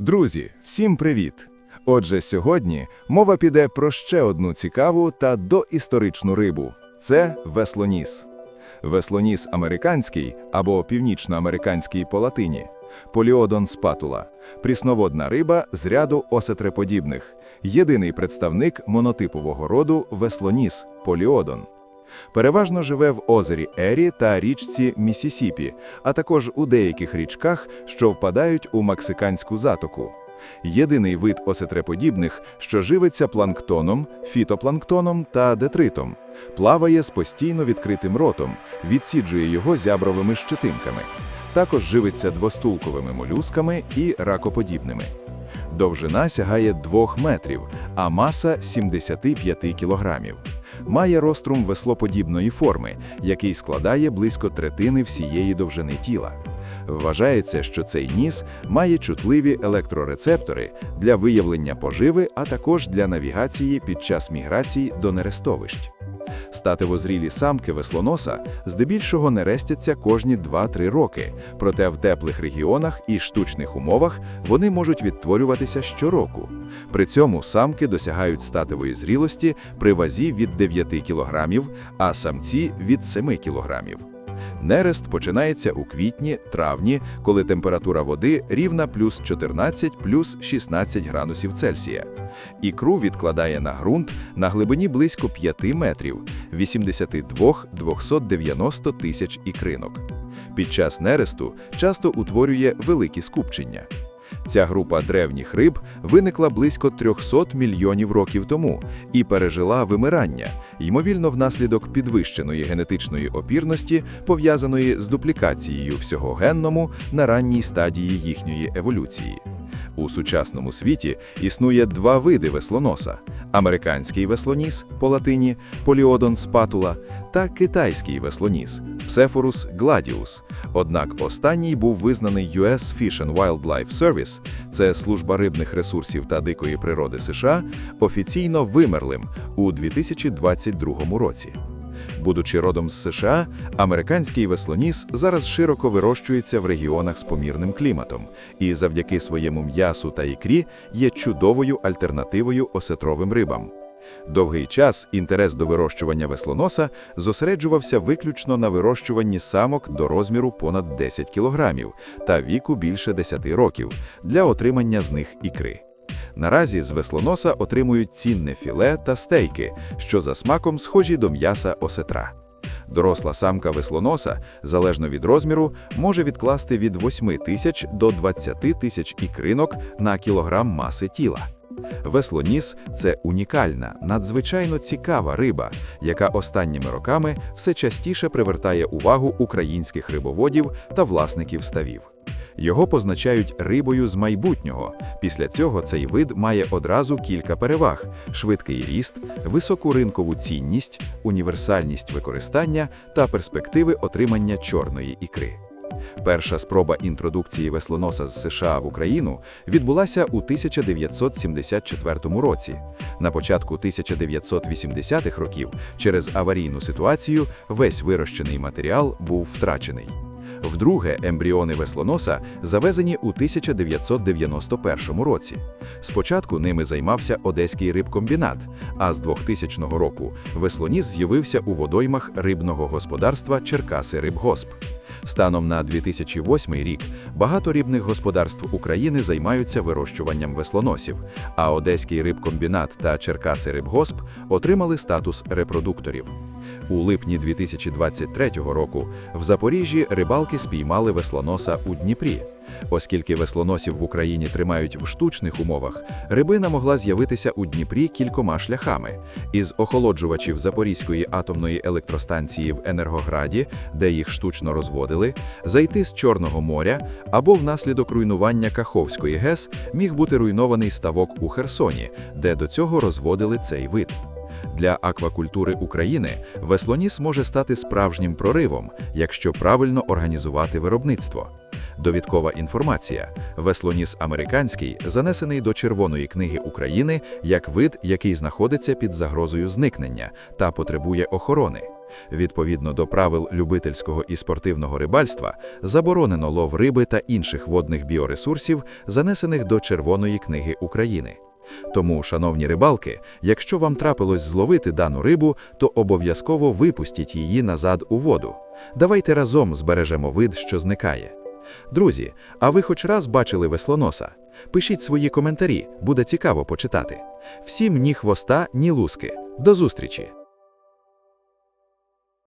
Друзі, всім привіт! Отже, сьогодні мова піде про ще одну цікаву та доісторичну рибу це веслоніс. Веслоніс американський або північноамериканський по латині, поліодон спатула, прісноводна риба з ряду осетреподібних, єдиний представник монотипового роду веслоніс поліодон. Переважно живе в озері Ері та річці Місісіпі, а також у деяких річках, що впадають у Мексиканську затоку. Єдиний вид осетреподібних, що живиться планктоном, фітопланктоном та детритом, плаває з постійно відкритим ротом, відсіджує його зябровими щетинками. Також живиться двостулковими молюсками і ракоподібними. Довжина сягає 2 метрів, а маса 75 кілограмів. Має рострум веслоподібної форми, який складає близько третини всієї довжини тіла. Вважається, що цей ніс має чутливі електрорецептори для виявлення поживи, а також для навігації під час міграції до нерестовищ. Статевозрілі самки веслоноса здебільшого нерестяться кожні 2-3 роки, проте в теплих регіонах і штучних умовах вони можуть відтворюватися щороку. При цьому самки досягають статевої зрілості при вазі від 9 кг, а самці від 7 кг. Нерест починається у квітні, травні, коли температура води рівна плюс 14 плюс 16 градусів Цельсія. Ікру відкладає на ґрунт на глибині близько 5 метрів, 82-290 тисяч ікринок. Під час нересту часто утворює великі скупчення. Ця група древніх риб виникла близько 300 мільйонів років тому і пережила вимирання, ймовірно, внаслідок підвищеної генетичної опірності, пов'язаної з дуплікацією всього генному на ранній стадії їхньої еволюції. У сучасному світі існує два види веслоноса: американський веслоніс по латині поліодон спатула та китайський веслоніс Псефорус гладіус. Однак останній був визнаний US Fish and Wildlife Service, це служба рибних ресурсів та дикої природи США, офіційно вимерлим у 2022 році. Будучи родом з США, американський веслоніс зараз широко вирощується в регіонах з помірним кліматом і завдяки своєму м'ясу та ікрі є чудовою альтернативою осетровим рибам. Довгий час інтерес до вирощування веслоноса зосереджувався виключно на вирощуванні самок до розміру понад 10 кілограмів та віку більше 10 років для отримання з них ікри. Наразі з веслоноса отримують цінне філе та стейки, що за смаком схожі до м'яса осетра. Доросла самка веслоноса, залежно від розміру, може відкласти від 8 тисяч до 20 тисяч ікринок на кілограм маси тіла. Веслоніс це унікальна, надзвичайно цікава риба, яка останніми роками все частіше привертає увагу українських рибоводів та власників ставів. Його позначають рибою з майбутнього. Після цього цей вид має одразу кілька переваг: швидкий ріст, високу ринкову цінність, універсальність використання та перспективи отримання чорної ікри. Перша спроба інтродукції веслоноса з США в Україну відбулася у 1974 році. На початку 1980-х років через аварійну ситуацію весь вирощений матеріал був втрачений. Вдруге, ембріони веслоноса завезені у 1991 році. Спочатку ними займався Одеський рибкомбінат, а з 2000 року веслоніс з'явився у водоймах рибного господарства Черкаси Рибгосп. Станом на 2008 рік багато рібних господарств України займаються вирощуванням веслоносів, а Одеський рибкомбінат та Черкаси Рибгосп отримали статус репродукторів. У липні 2023 року в Запоріжжі рибалки спіймали веслоноса у Дніпрі. Оскільки веслоносів в Україні тримають в штучних умовах, рибина могла з'явитися у Дніпрі кількома шляхами: із охолоджувачів Запорізької атомної електростанції в Енергограді, де їх штучно розводили, зайти з Чорного моря або внаслідок руйнування Каховської ГЕС міг бути руйнований ставок у Херсоні, де до цього розводили цей вид. Для аквакультури України веслоніс може стати справжнім проривом, якщо правильно організувати виробництво. Довідкова інформація. Веслоніс американський занесений до Червоної книги України як вид, який знаходиться під загрозою зникнення та потребує охорони. Відповідно до правил любительського і спортивного рибальства, заборонено лов риби та інших водних біоресурсів, занесених до Червоної книги України. Тому, шановні рибалки, якщо вам трапилось зловити дану рибу, то обов'язково випустіть її назад у воду. Давайте разом збережемо вид, що зникає. Друзі, а ви хоч раз бачили веслоноса? Пишіть свої коментарі, буде цікаво почитати. Всім ні хвоста, ні луски. До зустрічі!